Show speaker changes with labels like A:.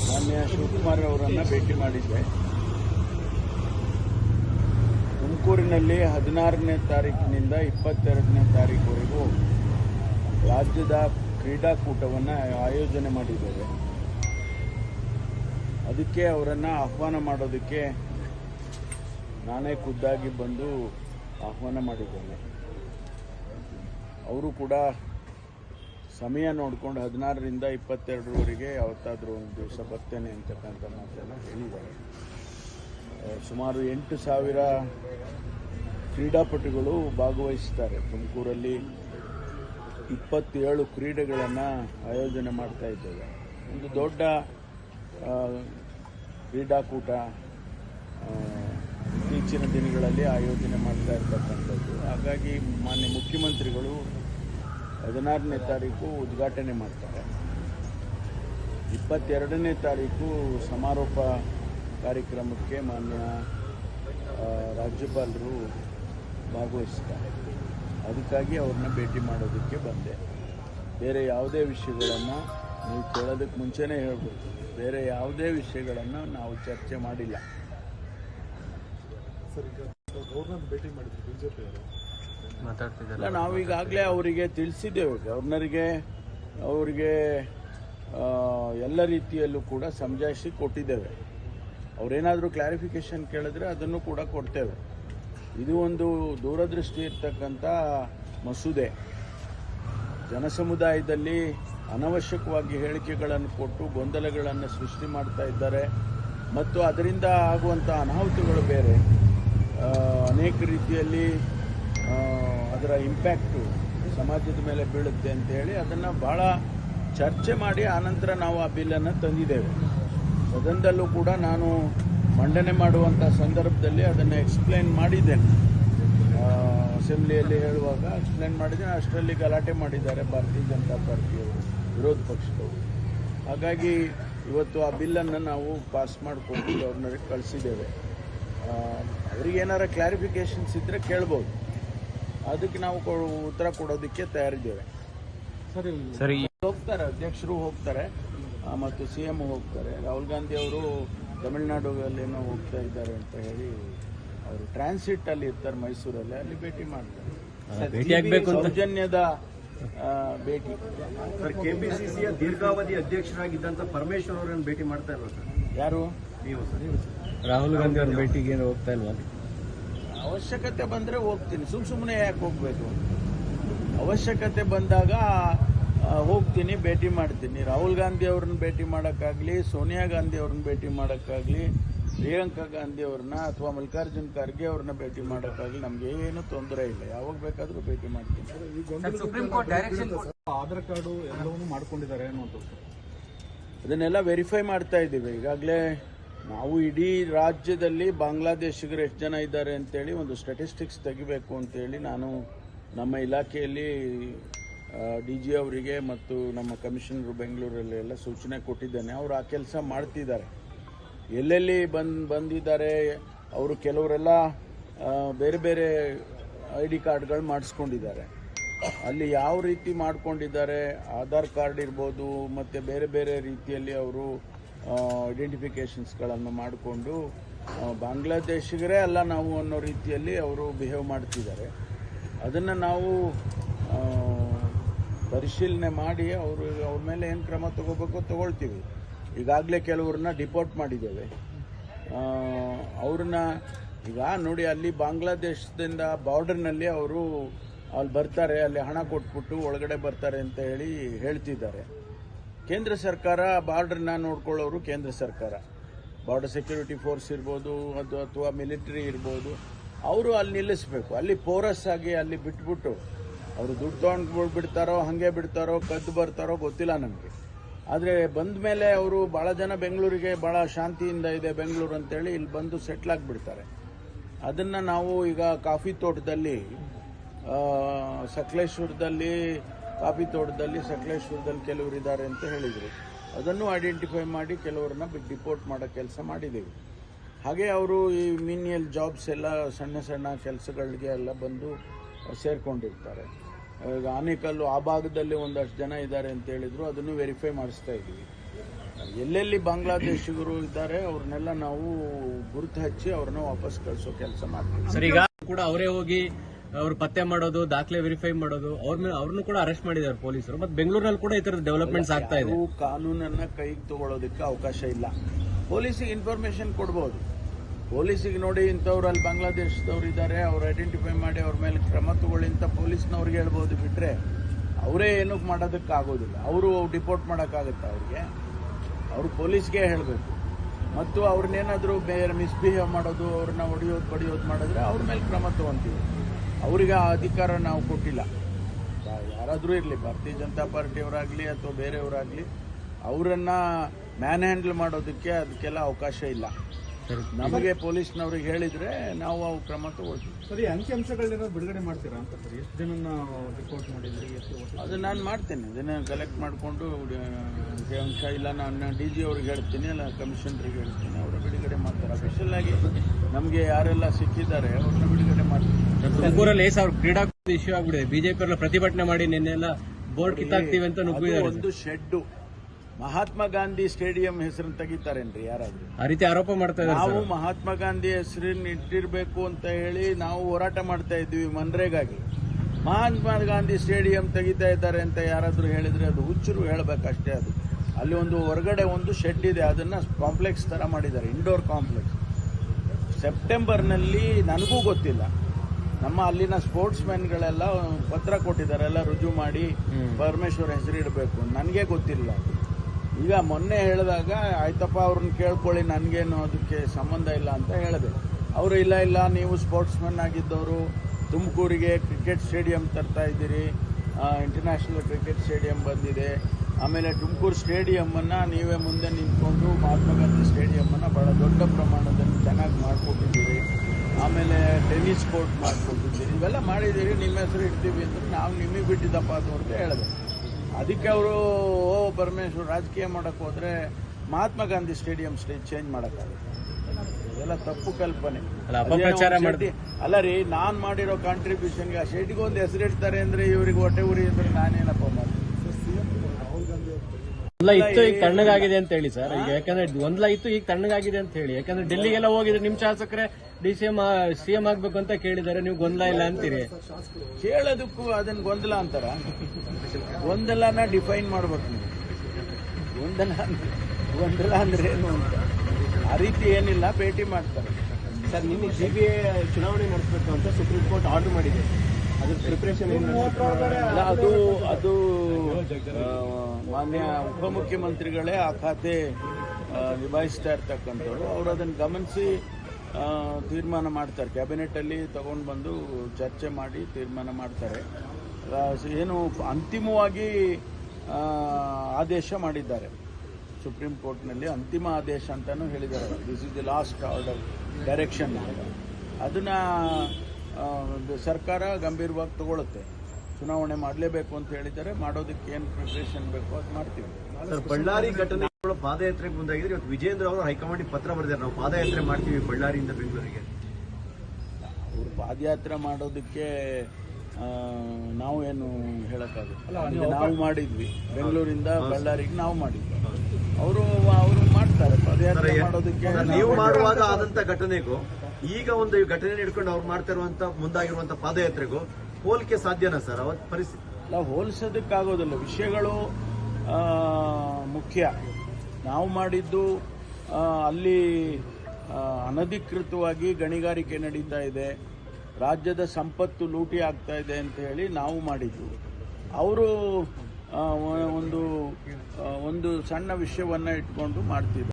A: ಮಾನ್ಯ ಶಿವಕುಮಾರ್ ಅವರನ್ನು ಭೇಟಿ ಮಾಡಿದ್ದೆ. ತುಮಕೂರಿನಲ್ಲಿ ಹದಿನಾರನೇ ತಾರೀಕಿನಿಂದ ಇಪ್ಪತ್ತೆರಡನೇ ತಾರೀಕುವರೆಗೂ ರಾಜ್ಯದ ಕ್ರೀಡಾಕೂಟವನ್ನು ಆಯೋಜನೆ ಮಾಡಿದ್ದೇವೆ. ಅದಕ್ಕೆ ಅವರನ್ನು ಆಹ್ವಾನ ಮಾಡೋದಕ್ಕೆ ನಾನೇ ಖುದ್ದಾಗಿ ಬಂದು ಆಹ್ವಾನ ಮಾಡಿದ್ದೇನೆ. ಅವರು ಕೂಡ ಸಮಯ ನೋಡಿಕೊಂಡು ಹದಿನಾರರಿಂದ ಇಪ್ಪತ್ತೆರಡರವರೆಗೆ ಯಾವತ್ತಾದರೂ ಒಂದು ದಿವಸ ಬರ್ತೇನೆ ಅಂತಕ್ಕಂಥ ಮಾತನ್ನು ಹೇಳಿದ್ದಾರೆ. ಸುಮಾರು ಎಂಟು ಸಾವಿರ ಕ್ರೀಡಾಪಟುಗಳು ಭಾಗವಹಿಸ್ತಾರೆ. ತುಮಕೂರಲ್ಲಿ ಇಪ್ಪತ್ತೇಳು ಕ್ರೀಡೆಗಳನ್ನು ಆಯೋಜನೆ ಮಾಡ್ತಾ ಇದ್ದೇವೆ. ಒಂದು ದೊಡ್ಡ ಕ್ರೀಡಾಕೂಟ ಇತ್ತೀಚಿನ ದಿನಗಳಲ್ಲಿ ಆಯೋಜನೆ ಮಾಡ್ತಾ ಇರ್ತಕ್ಕಂಥದ್ದು. ಹಾಗಾಗಿ ಮಾನ್ಯ ಮುಖ್ಯಮಂತ್ರಿಗಳು ಹದಿನಾರನೇ ತಾರೀಕು ಉದ್ಘಾಟನೆ ಮಾಡ್ತಾರೆ. ಇಪ್ಪತ್ತೆರಡನೇ ತಾರೀಕು ಸಮಾರೋಪ ಕಾರ್ಯಕ್ರಮಕ್ಕೆ ಮಾನ್ಯ ರಾಜ್ಯಪಾಲರು ಭಾಗವಹಿಸ್ತಾರೆ. ಅದಕ್ಕಾಗಿ ಅವ್ರನ್ನ ಭೇಟಿ ಮಾಡೋದಕ್ಕೆ ಬಂದೆ. ಬೇರೆ ಯಾವುದೇ ವಿಷಯಗಳನ್ನು ನೀವು ಕೇಳೋದಕ್ಕೆ ಮುಂಚೆನೇ ಹೇಳ್ಬೇಕು. ಬೇರೆ ಯಾವುದೇ ವಿಷಯಗಳನ್ನು ನಾವು ಚರ್ಚೆ ಮಾಡಿಲ್ಲ.
B: ಸರ್, ಈಗ ಭೇಟಿ ಮಾಡಿದ್ರು ಬಿಜೆಪಿ ಅವರು
C: ಮಾತಾಡ್ತಿದ್ದಾರೆ.
A: ನಾವು ಈಗಾಗಲೇ ಅವರಿಗೆ ತಿಳಿಸಿದ್ದೇವೆ, ಗವರ್ನರಿಗೆ ಅವರಿಗೆ ಎಲ್ಲ ರೀತಿಯಲ್ಲೂ ಕೂಡ ಸಮಜಾಯಿಸಿ ಕೊಟ್ಟಿದ್ದೇವೆ. ಅವರೇನಾದರೂ ಕ್ಲಾರಿಫಿಕೇಶನ್ ಕೇಳಿದ್ರೆ ಅದನ್ನು ಕೂಡ ಕೊಡ್ತೇವೆ. ಇದು ಒಂದು ದೂರದೃಷ್ಟಿ ಇರ್ತಕ್ಕಂಥ ಮಸೂದೆ. ಜನಸಮುದಾಯದಲ್ಲಿ ಅನವಶ್ಯಕವಾಗಿ ಹೇಳಿಕೆಗಳನ್ನು ಕೊಟ್ಟು ಗೊಂದಲಗಳನ್ನು ಸೃಷ್ಟಿ ಮಾಡ್ತಾ ಇದ್ದಾರೆ. ಮತ್ತು ಅದರಿಂದ ಆಗುವಂಥ ಅನಾಹುತಗಳು ಬೇರೆ. ಅನೇಕ ರೀತಿಯಲ್ಲಿ ಅದರ ಇಂಪ್ಯಾಕ್ಟು ಸಮಾಜದ ಮೇಲೆ ಬೀಳುತ್ತೆ ಅಂತ ಹೇಳಿ ಅದನ್ನು ಭಾಳ ಚರ್ಚೆ ಮಾಡಿ ಆನಂತರ ನಾವು ಆ ಬಿಲ್ಲನ್ನು ತಂದಿದ್ದೇವೆ. ಸದನದಲ್ಲೂ ಕೂಡ ನಾನು ಮಂಡನೆ ಮಾಡುವಂಥ ಸಂದರ್ಭದಲ್ಲಿ ಅದನ್ನು ಎಕ್ಸ್ಪ್ಲೇನ್ ಮಾಡಿದ್ದೇನೆ. ಅಸೆಂಬ್ಲಿಯಲ್ಲಿ ಹೇಳುವಾಗ ಎಕ್ಸ್ಪ್ಲೇನ್ ಮಾಡಿದ್ದೇನೆ ಅಷ್ಟರಲ್ಲಿ ಗಲಾಟೆ ಮಾಡಿದ್ದಾರೆ ಭಾರತೀಯ ಜನತಾ ಪಾರ್ಟಿಯವರು ವಿರೋಧ ಪಕ್ಷದವರು. ಹಾಗಾಗಿ ಇವತ್ತು ಆ ಬಿಲ್ಲನ್ನು ನಾವು ಪಾಸ್ ಮಾಡಿಕೊಂಡು ಗವರ್ನರಿಗೆ ಕಳಿಸಿದ್ದೇವೆ. ಆ, ಕ್ಲಾರಿಫಿಕೇಷನ್ಸ್ ಇದ್ದರೆ ಕೇಳ್ಬೋದು. ಅದಕ್ಕೆ ನಾವು ಉತ್ತರ ಕೊಡೋದಕ್ಕೆ ತಯಾರಿದ್ದೇವೆ.
B: ಸರ್.
C: ಸರಿ.
A: ಹೋಗ್ತಾರೆ ಅಧ್ಯಕ್ಷರು ಹೋಗ್ತಾರೆ ಮತ್ತು ಸಿ ಎಂ ಹೋಗ್ತಾರೆ. ರಾಹುಲ್ ಗಾಂಧಿ ಅವರು ಏನೋ ಹೋಗ್ತಾ ಇದ್ದಾರೆ ಅಂತ ಹೇಳಿ ಅವರು ಟ್ರಾನ್ಸಿಟ್ ಅಲ್ಲಿ ಇರ್ತಾರೆ ಮೈಸೂರಲ್ಲಿ ಅಲ್ಲಿ ಭೇಟಿ ಮಾಡ್ತಾರೆ.
C: ಭೇಟಿ ಆಗ್ಬೇಕು ಅಂತ.
A: ಸೌಜನ್ಯದ ಭೇಟಿ.
D: ಸರ್ ಕೆಪಿಸಿಸಿಯ ದೀರ್ಘಾವಧಿ ಅಧ್ಯಕ್ಷರಾಗಿದ್ದಂತ ಪರಮೇಶ್ವರ್ ಅವರನ್ನು ಭೇಟಿ ಮಾಡ್ತಾ ಇಲ್ವಾ ಸರ್?
A: ಯಾರು?
D: ನೀವು ಸರ್.
C: ರಾಹುಲ್ ಗಾಂಧಿ ಅವ್ರ ಭೇಟಿಗೆ ಏನು ಹೋಗ್ತಾ ಇಲ್ವಾ?
A: ಅವಶ್ಯಕತೆ ಬಂದರೆ ಹೋಗ್ತೀನಿ. ಸುಮ್ ಸುಮ್ಮನೆ ಯಾಕೆ ಹೋಗ್ಬೇಕು? ಅವಶ್ಯಕತೆ ಬಂದಾಗ ಹೋಗ್ತೀನಿ ಭೇಟಿ ಮಾಡ್ತೀನಿ. ರಾಹುಲ್ ಗಾಂಧಿ ಅವ್ರನ್ನ ಭೇಟಿ ಮಾಡೋಕ್ಕಾಗಲಿ ಸೋನಿಯಾ ಗಾಂಧಿ ಅವ್ರನ್ನ ಭೇಟಿ ಮಾಡೋಕ್ಕಾಗಲಿ ಪ್ರಿಯಾಂಕಾ ಗಾಂಧಿ ಅವ್ರನ್ನ ಅಥವಾ ಮಲ್ಲಿಕಾರ್ಜುನ್ ಖರ್ಗೆ ಅವ್ರನ್ನ ಭೇಟಿ ಮಾಡೋಕ್ಕಾಗಲಿ ನಮ್ಗೆ ಏನು ತೊಂದರೆ ಇಲ್ಲ. ಯಾವಾಗ ಬೇಕಾದರೂ ಭೇಟಿ ಮಾಡ್ತೀನಿ.
B: ಈ ಗೊಂದಲ ಆಧಾರ್ ಕಾರ್ಡು ಎಲ್ಲವನ್ನೂ ಮಾಡ್ಕೊಂಡಿದ್ದಾರೆ ಅನ್ನುವಂಥದ್ದು. ಸರ್
A: ಅದನ್ನೆಲ್ಲ ವೆರಿಫೈ ಮಾಡ್ತಾ ಇದ್ದೀವಿ. ಈಗಾಗಲೇ ನಾವು ಇಡೀ ರಾಜ್ಯದಲ್ಲಿ ಬಾಂಗ್ಲಾದೇಶಿಗರು ಎಷ್ಟು ಜನ ಇದ್ದಾರೆ ಅಂತೇಳಿ ಒಂದು ಸ್ಟ್ಯಾಟಿಸ್ಟಿಕ್ಸ್ ತೆಗಿಬೇಕು ಅಂತೇಳಿ ನಾನು ನಮ್ಮ ಇಲಾಖೆಯಲ್ಲಿ ಡಿ ಜಿ ಅವರಿಗೆ ಮತ್ತು ನಮ್ಮ ಕಮಿಷನರು ಬೆಂಗಳೂರಲ್ಲಿ ಎಲ್ಲ ಸೂಚನೆ ಕೊಟ್ಟಿದ್ದೇನೆ. ಅವರು ಆ ಕೆಲಸ ಮಾಡ್ತಿದ್ದಾರೆ. ಎಲ್ಲೆಲ್ಲಿ ಬಂದ್, ಬಂದಿದ್ದಾರೆ, ಅವರು ಕೆಲವರೆಲ್ಲ ಬೇರೆ ಬೇರೆ ಐ ಡಿ ಕಾರ್ಡ್ಗಳು ಮಾಡಿಸ್ಕೊಂಡಿದ್ದಾರೆ. ಅಲ್ಲಿ ಯಾವ ರೀತಿ ಮಾಡ್ಕೊಂಡಿದ್ದಾರೆ, ಆಧಾರ್ ಕಾರ್ಡ್ ಇರ್ಬೋದು, ಮತ್ತು ಬೇರೆ ಬೇರೆ ರೀತಿಯಲ್ಲಿ ಅವರು ಐಡೆಂಟಿಫಿಕೇಷನ್ಸ್ಗಳನ್ನು ಮಾಡಿಕೊಂಡು ಬಾಂಗ್ಲಾದೇಶಿಗರೇ ಅಲ್ಲ ನಾವು ಅನ್ನೋ ರೀತಿಯಲ್ಲಿ ಅವರು ಬಿಹೇವ್ ಮಾಡ್ತಿದ್ದಾರೆ. ಅದನ್ನು ನಾವು ಪರಿಶೀಲನೆ ಮಾಡಿ ಅವರು, ಅವ್ರ ಮೇಲೆ ಏನು ಕ್ರಮ ತಗೋಬೇಕು ತಗೊಳ್ತೀವಿ. ಈಗಾಗಲೇ ಕೆಲವ್ರನ್ನ ಡಿಪೋರ್ಟ್ ಮಾಡಿದ್ದೇವೆ. ಅವ್ರನ್ನ, ಈಗ ನೋಡಿ ಅಲ್ಲಿ ಬಾಂಗ್ಲಾದೇಶದಿಂದ ಬಾರ್ಡರ್ನಲ್ಲಿ ಅವರು, ಅಲ್ಲಿ ಬರ್ತಾರೆ, ಅಲ್ಲಿ ಹಣ ಕೊಟ್ಬಿಟ್ಟು ಒಳಗಡೆ ಬರ್ತಾರೆ ಅಂತ ಹೇಳಿ ಹೇಳ್ತಿದ್ದಾರೆ. ಕೇಂದ್ರ ಸರ್ಕಾರ, ಬಾರ್ಡರ್ನ ನೋಡ್ಕೊಳ್ಳೋರು ಕೇಂದ್ರ ಸರ್ಕಾರ. ಬಾರ್ಡರ್ ಸೆಕ್ಯೂರಿಟಿ ಫೋರ್ಸ್ ಇರ್ಬೋದು, ಅದು ಅಥವಾ ಮಿಲಿಟರಿ ಇರ್ಬೋದು, ಅವರು ಅಲ್ಲಿ ನಿಲ್ಲಿಸಬೇಕು. ಅಲ್ಲಿ ಪೋರಸ್ ಆಗಿ ಅಲ್ಲಿ ಬಿಟ್ಬಿಟ್ಟು ಅವರು ದುಡ್ಡು ತೊಗೊಂಡು ಬಿಡ್ತಾರೋ, ಹಾಗೆ ಬಿಡ್ತಾರೋ, ಕದ್ದು ಬರ್ತಾರೋ ಗೊತ್ತಿಲ್ಲ ನಮಗೆ. ಆದರೆ ಬಂದ ಮೇಲೆ ಅವರು ಭಾಳ ಜನ ಬೆಂಗಳೂರಿಗೆ ಭಾಳ ಶಾಂತಿಯಿಂದ ಇದೆ ಬೆಂಗಳೂರು ಅಂತೇಳಿ ಇಲ್ಲಿ ಬಂದು ಸೆಟ್ಲ್ ಆಗಿಬಿಡ್ತಾರೆ. ಅದನ್ನು ನಾವು ಈಗ ಕಾಫಿ ತೋಟದಲ್ಲಿ ಸಕಲೇಶ್ವರದಲ್ಲಿ ಕಾಫಿ ತೋಟದಲ್ಲಿ ಸಕಲೇಶ್ವರದಲ್ಲಿ ಕೆಲವರು ಇದ್ದಾರೆ ಅಂತ ಹೇಳಿದರು. ಅದನ್ನು ಐಡೆಂಟಿಫೈ ಮಾಡಿ ಕೆಲವರನ್ನ ಡಿಪೋರ್ಟ್ ಮಾಡೋ ಕೆಲಸ ಮಾಡಿದ್ದೀವಿ. ಹಾಗೆ ಅವರು ಈ ಮೀನಿಯಲ್ ಜಾಬ್ಸ್ ಎಲ್ಲ ಸಣ್ಣ ಸಣ್ಣ ಕೆಲಸಗಳಿಗೆ ಎಲ್ಲ ಬಂದು ಸೇರಿಕೊಂಡಿರ್ತಾರೆ. ಈಗ ಆನೇಕಲ್ಲು ಆ ಭಾಗದಲ್ಲಿ ಒಂದಷ್ಟು ಜನ ಇದ್ದಾರೆ ಅಂತ ಹೇಳಿದರು, ಅದನ್ನು ವೆರಿಫೈ ಮಾಡಿಸ್ತಾ ಇದ್ದೀವಿ. ಎಲ್ಲೆಲ್ಲಿ ಬಾಂಗ್ಲಾದೇಶಿಗರು ಇದ್ದಾರೆ, ಅವ್ರನ್ನೆಲ್ಲ ನಾವು ಗುರುತು ಹಚ್ಚಿ ಅವ್ರನ್ನ ವಾಪಸ್ ಕಳಿಸೋ ಕೆಲಸ ಮಾಡ್ತೀವಿ.
C: ಈಗ ಕೂಡ ಅವರೇ ಹೋಗಿ ಅವ್ರು ಪತ್ತೆ ಮಾಡೋದು ದಾಖಲೆ ವೆರಿಫೈ ಮಾಡೋದು ಅವ್ರ ಮೇಲೆ ಅವ್ರನ್ನು ಕೂಡ ಅರೆಸ್ಟ್ ಮಾಡಿದ್ದಾರೆ ಪೊಲೀಸರು. ಮತ್ತೆ ಬೆಂಗಳೂರಿನಲ್ಲಿ ಕೂಡ ಈ ತರದ ಡೆವಲಪ್ಮೆಂಟ್ಸ್ ಆಗ್ತಾ ಇದೆ.
A: ಕಾನೂನನ್ನ ಕೈಗೆ ತಗೊಳ್ಳೋದಕ್ಕೆ ಅವಕಾಶ ಇಲ್ಲ. ಪೊಲೀಸಿಗೆ ಇನ್ಫಾರ್ಮೇಶನ್ ಕೊಡ್ಬೋದು. ಪೊಲೀಸಿಗೆ ನೋಡಿ ಇಂಥವ್ರು ಅಲ್ಲಿ ಬಾಂಗ್ಲಾದೇಶದವ್ರು ಇದ್ದಾರೆ ಅವ್ರು ಐಡೆಂಟಿಫೈ ಮಾಡಿ ಅವ್ರ ಮೇಲೆ ಕ್ರಮ ತಗೊಳ್ಳಿ ಅಂತ ಪೊಲೀಸ್ನವ್ರಿಗೆ ಹೇಳ್ಬೋದು ಬಿಟ್ರೆ ಅವರೇ ಏನೂ ಮಾಡೋದಕ್ಕಾಗೋದಿಲ್ಲ. ಅವರು ಡಿಪೋರ್ಟ್ ಮಾಡೋಕ್ಕಾಗುತ್ತೆ ಅವ್ರಿಗೆ? ಅವರು ಪೊಲೀಸ್ಗೆ ಹೇಳಬೇಕು. ಮತ್ತು ಅವ್ರನ್ನೇನಾದರೂ ಬೇರೆ ಮಿಸ್ಬಿಹೇವ್ ಮಾಡೋದು, ಅವ್ರನ್ನ ಹೊಡೆಯೋದು, ಬಡಿಯೋದು ಮಾಡಿದ್ರೆ ಅವ್ರ ಮೇಲೆ ಕ್ರಮ ತಗೊಂತೀವಿ. ಅವ್ರಿಗೆ ಆ ಅಧಿಕಾರ ನಾವು ಕೊಟ್ಟಿಲ್ಲ. ಯಾರಾದರೂ ಇರಲಿ, ಭಾರತೀಯ ಜನತಾ ಪಾರ್ಟಿಯವರಾಗಲಿ ಅಥವಾ ಬೇರೆಯವರಾಗಲಿ, ಅವರನ್ನು ಮ್ಯಾನ್ ಹ್ಯಾಂಡಲ್ ಮಾಡೋದಕ್ಕೆ ಅದಕ್ಕೆಲ್ಲ ಅವಕಾಶ ಇಲ್ಲ. ನಮಗೆ ಪೊಲೀಸ್ನವ್ರಿಗೆ ಹೇಳಿದ್ರೆ ನಾವು ಅವು ಕ್ರಮ ತಗೊಳ್ತೀವಿ.
B: ಸರಿ ಅಂಕಿ ಅಂಕಿಅಂಶಗಳನ್ನ ಬಿಡುಗಡೆ ಮಾಡ್ತೀರಾ ಅಂತ ಸರ್ ಎಷ್ಟು ಜನನ್ನ ರಿಪೋರ್ಟ್ ಮಾಡಿದ್ರಿ ಎಷ್ಟು
A: ಅದು ನಾನು ಮಾಡ್ತೇನೆ ಅದನ್ನ ಕಲೆಕ್ಟ್ ಮಾಡಿಕೊಂಡು ಅಂಶ ಇಲ್ಲ ನಾನು ಡಿ ಜಿ ಅವ್ರಿಗೆ ಹೇಳ್ತೀನಿ ಅಲ್ಲ ಕಮಿಷನರಿಗೆ ಹೇಳ್ತೀನಿ ಅವರು ಬಿಡುಗಡೆ ಮಾಡ್ತಾರೆ. ಅಫಿಷಿಯಲ್ ಆಗಿ ನಮಗೆ ಯಾರೆಲ್ಲ ಸಿಕ್ಕಿದ್ದಾರೆ ಅವ್ರನ್ನ ಬಿಡುಗಡೆ
C: ಮಾಡ್ತಾರೆ ತುಮಕೂರಲ್ಲಿ ಸಾವಿರ ಕ್ರೀಡಾ ಇಶ್ಯೂ ಆಗ್ಬಿಡಿದೆ ಬಿಜೆಪಿ ಪ್ರತಿಭಟನೆ ಮಾಡಿ ನಿನ್ನೆಲ್ಲ ಬೋರ್ಡ್ ಕಿತ್ತಾಕ್ತಿವಿ ಅಂತ
A: ಒಂದು ಶೆಡ್ಡು. ಮಹಾತ್ಮ ಗಾಂಧಿ ಸ್ಟೇಡಿಯಂ ಹೆಸರನ್ನು ತೆಗಿತಾರೇನ್ರಿ ಯಾರಾದ್ರೂ?
C: ಆ ರೀತಿ ಆರೋಪ ಮಾಡ್ತಾ ಇದ್ದಾರೆ
A: ನಾವು ಮಹಾತ್ಮ ಗಾಂಧಿ ಹೆಸರನ್ನ ಇಟ್ಟಿರಬೇಕು ಅಂತ ಹೇಳಿ ನಾವು ಹೋರಾಟ ಮಾಡ್ತಾ ಇದ್ದೀವಿ ಮನ್ರೇಗಾಗಿ. ಮಹಾತ್ಮ ಗಾಂಧಿ ಸ್ಟೇಡಿಯಂ ತೆಗಿತಾ ಇದ್ದಾರೆ ಅಂತ ಯಾರಾದರೂ ಹೇಳಿದ್ರೆ ಅದು ಹುಚ್ಚರು ಹೇಳಬೇಕಷ್ಟೇ ಅದು. ಅಲ್ಲಿ ಒಂದು ಹೊರಗಡೆ ಒಂದು ಶೆಡ್ ಇದೆ ಅದನ್ನ ಕಾಂಪ್ಲೆಕ್ಸ್ ಥರ ಮಾಡಿದ್ದಾರೆ ಇಂಡೋರ್ ಕಾಂಪ್ಲೆಕ್ಸ್ ಸೆಪ್ಟೆಂಬರ್ನಲ್ಲಿ ನನಗೂ ಗೊತ್ತಿಲ್ಲ. ನಮ್ಮ ಅಲ್ಲಿನ ಸ್ಪೋರ್ಟ್ಸ್ ಮ್ಯಾನ್ಗಳೆಲ್ಲ ಪತ್ರ ಕೊಟ್ಟಿದ್ದಾರೆ ಎಲ್ಲ ರುಜು ಮಾಡಿ. ಪರಮೇಶ್ವರ್ ಹೆಸರಿಡಬೇಕು. ನನಗೆ ಗೊತ್ತಿಲ್ಲ ಈಗ ಮೊನ್ನೆ ಹೇಳಿದಾಗ, ಆಯ್ತಪ್ಪ, ಅವ್ರನ್ನ ಕೇಳ್ಕೊಳ್ಳಿ, ನನಗೇನು ಅದಕ್ಕೆ ಸಂಬಂಧ ಇಲ್ಲ ಅಂತ ಹೇಳಿದೆ ಅವರು, ಇಲ್ಲ ಇಲ್ಲ, ನೀವು ಸ್ಪೋರ್ಟ್ಸ್ಮನ್ ಆಗಿದ್ದವರು, ತುಮಕೂರಿಗೆ ಕ್ರಿಕೆಟ್ ಸ್ಟೇಡಿಯಂ ತರ್ತಾ ಇದ್ದೀರಿ. ಇಂಟರ್ನ್ಯಾಷನಲ್ ಕ್ರಿಕೆಟ್ ಸ್ಟೇಡಿಯಂ ಬಂದಿದೆ. ಆಮೇಲೆ ತುಮಕೂರು ಸ್ಟೇಡಿಯಮ್ಮನ್ನು ನೀವೇ ಮುಂದೆ ನಿಂತ್ಕೊಂಡು ಮಹಾತ್ಮ ಗಾಂಧಿ ಸ್ಟೇಡಿಯಮ್ಮನ್ನು ಭಾಳ ದೊಡ್ಡ ಪ್ರಮಾಣದಲ್ಲಿ ಚೆನ್ನಾಗಿ ಮಾಡಿಕೊಟ್ಟಿದ್ದೀರಿ. ಆಮೇಲೆ ಟೆನ್ನಿಸ್ ಕೋರ್ಟ್ ಮಾಡಿಕೊಟ್ಟಿದ್ದೀರಿ. ಇವೆಲ್ಲ ಮಾಡಿದ್ದೀರಿ, ನಿಮ್ಮ ಹೆಸರು ಇಡ್ತೀವಿ ಅಂದರೆ ನಾವು ನಿಮಗೆ ಬಿಟ್ಟಿದ್ದಪ್ಪ ಅದು ಅಂತ ಹೇಳಿದೆ ಅದಕ್ಕೆ ಅವರು ಓ ಪರಮೇಶ್ವರ್ ರಾಜಕೀಯ ಮಾಡಕ್ಕೆ ಹೋದ್ರೆ Mahatma Gandhi stadium stage change ಮಾಡೋಕ್ಕಾಗುತ್ತೆ. ಇದೆಲ್ಲ ತಪ್ಪು ಕಲ್ಪನೆ.
C: ಅಲ್ಲ,
A: ರೀ ನಾನು ಮಾಡಿರೋ ಕಾಂಟ್ರಿಬ್ಯೂಷನ್ಗೆ ಆ ಶೆಡ್ಗೆ ಒಂದು ಹೆಸರಿಡ್ತಾರೆ ಅಂದ್ರೆ ಇವ್ರಿಗೆ ಹೊಟ್ಟೆ ಉರಿ ಅಂದ್ರೆ ನಾನೇನಪ್ಪ
C: ಗೊಂದಲ ಇತ್ತು ಈಗ ತಣ್ಣಗಾಗಿದೆ ಅಂತ ಹೇಳಿ ಸರ್. ಈಗ ಯಾಕಂದ್ರೆ ಒಂದ್ಲ ಇತ್ತು ಈಗ ತಣ್ಣಗಾಗಿದೆ ಅಂತ ಹೇಳಿ. ಯಾಕಂದ್ರೆ ಡೆಲ್ಲಿಗೆಲ್ಲ ಹೋಗಿದ್ರೆ ನಿಮ್ ಶಾಸಕರೇ ಡಿ ಸಿ ಎಂ ಸಿಎಂ ಆಗ್ಬೇಕು ಅಂತ ಕೇಳಿದ್ದಾರೆ. ನೀವು ಗೊಂದಲ ಇಲ್ಲ ಅಂತೀರಿ.
A: ಕೇಳೋದಕ್ಕೂ ಅದನ್ನ ಗೊಂದಲ ಅಂತಾರ? ಗೊಂದಲನ ಡಿಫೈನ್ ಮಾಡ್ಬೇಕು ನೀವು. ಗೊಂದಲ ಒಂದಲ್ಲ ಗೊಂದಲ ಅಂದ್ರೆ ಏನು ಅಂತ. ಆ ರೀತಿ ಏನಿಲ್ಲ ಭೇಟಿ ಮಾಡ್ತಾರೆ.
D: ಸರ್ ನಿನ್ನೆ ಸಿಬಿಐ ಚುನಾವಣೆ ನಡೆಸಬೇಕು ಅಂತ ಸುಪ್ರೀಂ ಕೋರ್ಟ್ ಆರ್ಡರ್ ಮಾಡಿದೆ.
A: ಅದು ಅದು ಮಾನ್ಯ ಉಪಮುಖ್ಯಮಂತ್ರಿಗಳೇ ಆ ಖಾತೆ ನಿಭಾಯಿಸ್ತಾ ಇರ್ತಕ್ಕಂಥವ್ರು. ಅವರು ಅದನ್ನು ಗಮನಿಸಿ ತೀರ್ಮಾನ ಮಾಡ್ತಾರೆ. ಕ್ಯಾಬಿನೆಟಲ್ಲಿ ತಗೊಂಡು ಬಂದು ಚರ್ಚೆ ಮಾಡಿ ತೀರ್ಮಾನ ಮಾಡ್ತಾರೆ. ಏನು ಅಂತಿಮವಾಗಿ ಆದೇಶ ಮಾಡಿದ್ದಾರೆ. ಸುಪ್ರೀಂ ಕೋರ್ಟ್ನಲ್ಲಿ ಅಂತಿಮ ಆದೇಶ ಅಂತಾನೂ ಹೇಳಿದ್ದಾರೆ. This is the last order direction ಅದನ್ನ ಸರ್ಕಾರ ಗಂಭೀರವಾಗಿ ತಗೊಳುತ್ತೆ. ಚುನಾವಣೆ ಮಾಡಲೇಬೇಕು ಅಂತ ಹೇಳಿದ್ದಾರೆ. ಮಾಡೋದಕ್ಕೆ ಏನು ಪ್ರಿಪ್ರೇಷನ್ ಬೇಕು ಅದು ಮಾಡ್ತೀವಿ.
D: ಸರ್ ಬಳ್ಳಾರಿ ಘಟನೆ ಪಾದಯಾತ್ರೆಗೆ ಮುಂದಾಗಿದ್ರೆ ಇವತ್ತು ವಿಜೇಂದ್ರ ಅವರು ಹೈಕಮಾಂಡ್ ಪತ್ರ ಬರೆದಿದ್ದಾರೆ. ನಾವು ಪಾದಯಾತ್ರೆ ಮಾಡ್ತೀವಿ ಬಳ್ಳಾರಿಯಿಂದ ಬೆಂಗಳೂರಿಗೆ.
A: ಅವರು ಪಾದಯಾತ್ರೆ ಮಾಡೋದಕ್ಕೆ ಆ, ನಾವು ಏನು ಹೇಳಕ್ಕಾಗುತ್ತೆ ನಾವು ಮಾಡಿದ್ವಿ. ಬೆಂಗಳೂರಿಂದ ಬಳ್ಳಾರಿಗೆ ನಾವು ಮಾಡಿದ್ವಿ. ಅವರು ಅವರು ಮಾಡ್ತಾರೆ. ಪಾದಯಾತ್ರೆ ಮಾಡೋದಕ್ಕೆ ನೀವು
D: ಮಾಡುವಾಗ ಆದಂತ ಘಟನೆಗೂ ಈಗ ಒಂದು ಘಟನೆ ಹಿಡ್ಕೊಂಡು ಅವ್ರು ಮಾಡ್ತಾ ಇರುವಂತ ಮುಂದಾಗಿರುವಂತ ಪಾದಯಾತ್ರೆಗೂ ಹೋಲಿಕೆ ಸಾಧ್ಯನಾ ಸರ್? ಅವತ್ತು ಪರಿಸ್ಥಿತಿ
A: ನಾವು ಹೋಲಿಸೋದಕ್ಕಾಗೋದಿಲ್ಲ. ವಿಷಯಗಳು ಮುಖ್ಯ. ನಾವು ಮಾಡಿದ್ದು ಅಲ್ಲಿ ಅನಧಿಕೃತವಾಗಿ ಗಣಿಗಾರಿಕೆ ನಡೀತಾ ಇದೆ. ರಾಜ್ಯದ ಸಂಪತ್ತು ಲೂಟಿ ಆಗ್ತಾ ಇದೆ ಅಂತ ಹೇಳಿ ನಾವು ಮಾಡಿದ್ದು. ಅವರು ಒಂದು ಒಂದು ಸಣ್ಣ ವಿಷಯವನ್ನು ಇಟ್ಕೊಂಡು ಮಾಡ್ತಿದ್ರು